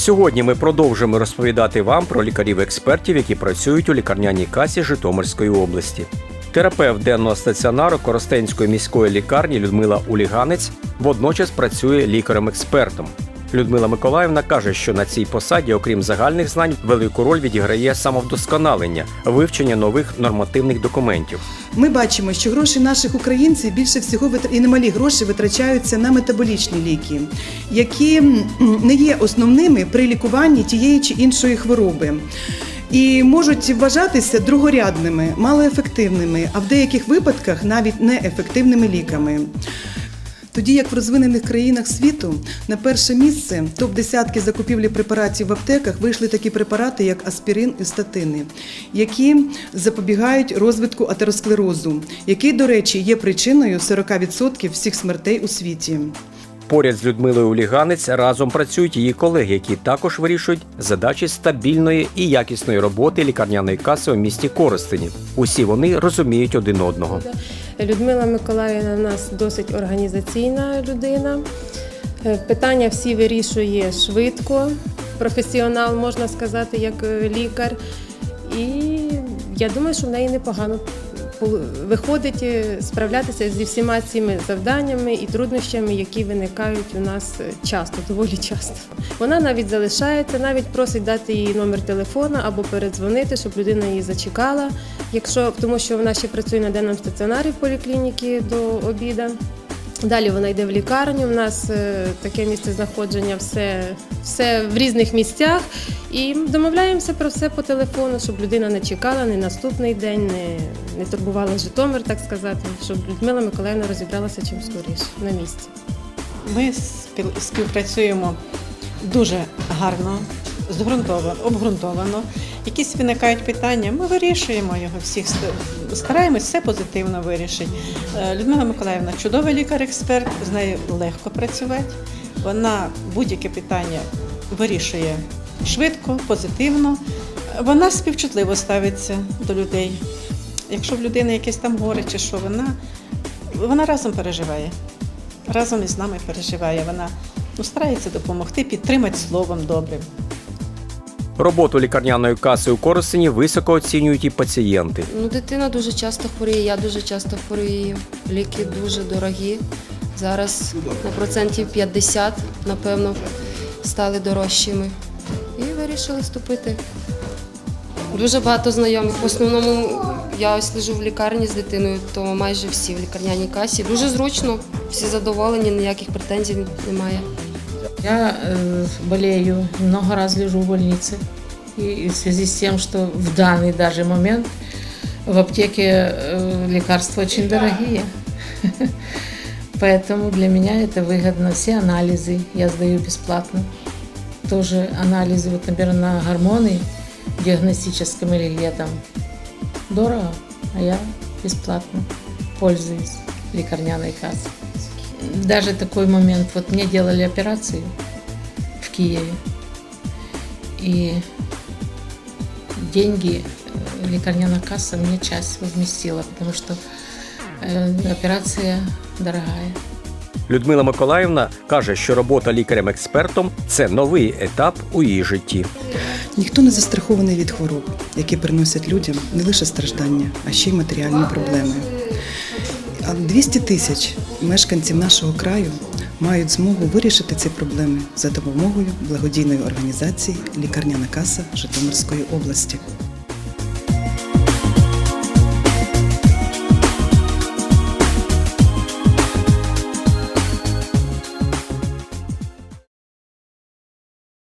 Сьогодні ми продовжимо розповідати вам про лікарів-експертів, які працюють у лікарняній касі Житомирської області. Терапевт денного стаціонару Коростенської міської лікарні Людмила Уліганець водночас працює лікарем-експертом. Людмила Миколаївна каже, що на цій посаді, окрім загальних знань, велику роль відіграє самовдосконалення, вивчення нових нормативних документів. Ми бачимо, що гроші наших українців більше всього і немалі гроші витрачаються на метаболічні ліки, які не є основними при лікуванні тієї чи іншої хвороби. І можуть вважатися другорядними, малоефективними, а в деяких випадках навіть неефективними ліками. Тоді як в розвинених країнах світу на перше місце топ десятки закупівлі препаратів в аптеках вийшли такі препарати, як аспірин і статини, які запобігають розвитку атеросклерозу, який, до речі, є причиною 40% всіх смертей у світі. Поряд з Людмилою Уліганець разом працюють її колеги, які також вирішують задачі стабільної і якісної роботи лікарняної каси у місті Коростені. Усі вони розуміють один одного. Людмила Миколаївна у нас досить організаційна людина. Е, Питання всі вирішує швидко, професіонал, можна сказати, як е, лікар. І я думаю, що в неї непогано виходить е, справлятися зі всіма цими завданнями і труднощами, які виникають у нас е, часто, доволі часто. Вона навіть залишається, навіть просить дати їй номер телефона або передзвонити, щоб людина її зачекала. Якщо тому, що вона ще працює на денному стаціонарі в поліклініці до обіда. Далі вона йде в лікарню. У нас е, таке місце знаходження, все, все в різних місцях. І домовляємося про все по телефону, щоб людина не чекала не наступний день, не, не турбувала Житомир, так сказати, щоб Людмила Миколаївна розібралася чим скоріше на місці. Ми співпрацюємо дуже гарно, зґрунтовано, обґрунтовано. Якісь виникають питання, ми вирішуємо його всіх, стараємось все позитивно вирішити. Е, Людмила Миколаївна чудовий лікар-експерт, з нею легко працювати. Вона будь-яке питання вирішує швидко, позитивно. Вона співчутливо ставиться до людей. Якщо в людини якесь там горе чи що, вона, вона разом переживає разом із нами переживає. Вона ну, старається допомогти, підтримати словом добрим. Роботу лікарняної каси у Коростені високо оцінюють і пацієнти. Ну, дитина дуже часто хворіє, я дуже часто хворію. Ліки дуже дорогі. Зараз на процентів 50, напевно, стали дорожчими. І вирішили вступити. Дуже багато знайомих. В основному я ось лежу в лікарні з дитиною, то майже всі в лікарняній касі. Дуже зручно, всі задоволені, ніяких претензій немає. Я э, болею, много раз лежу в больнице. И в связи с тем, что в данный даже момент в аптеке э, лекарства очень дорогие. Поэтому для меня это выгодно. Все анализы я сдаю бесплатно. Тоже анализы, вот, например, на гормоны диагностическом или где там дорого, а я бесплатно пользуюсь лекарняной кассой. Даже такой момент, вот мне делали операцию в Киеве, и деньги э, лекарняная касса мне часть возместила, потому что э, операция дорогая. Людмила Миколаївна каже, що робота лікарем-експертом це новий етап у її житті. Ніхто не застрахований від хвороб, які приносять людям не лише страждання, а ще й матеріальні проблеми. А 200 тисяч мешканців нашого краю мають змогу вирішити ці проблеми за допомогою благодійної організації Лікарняна каса Житомирської області.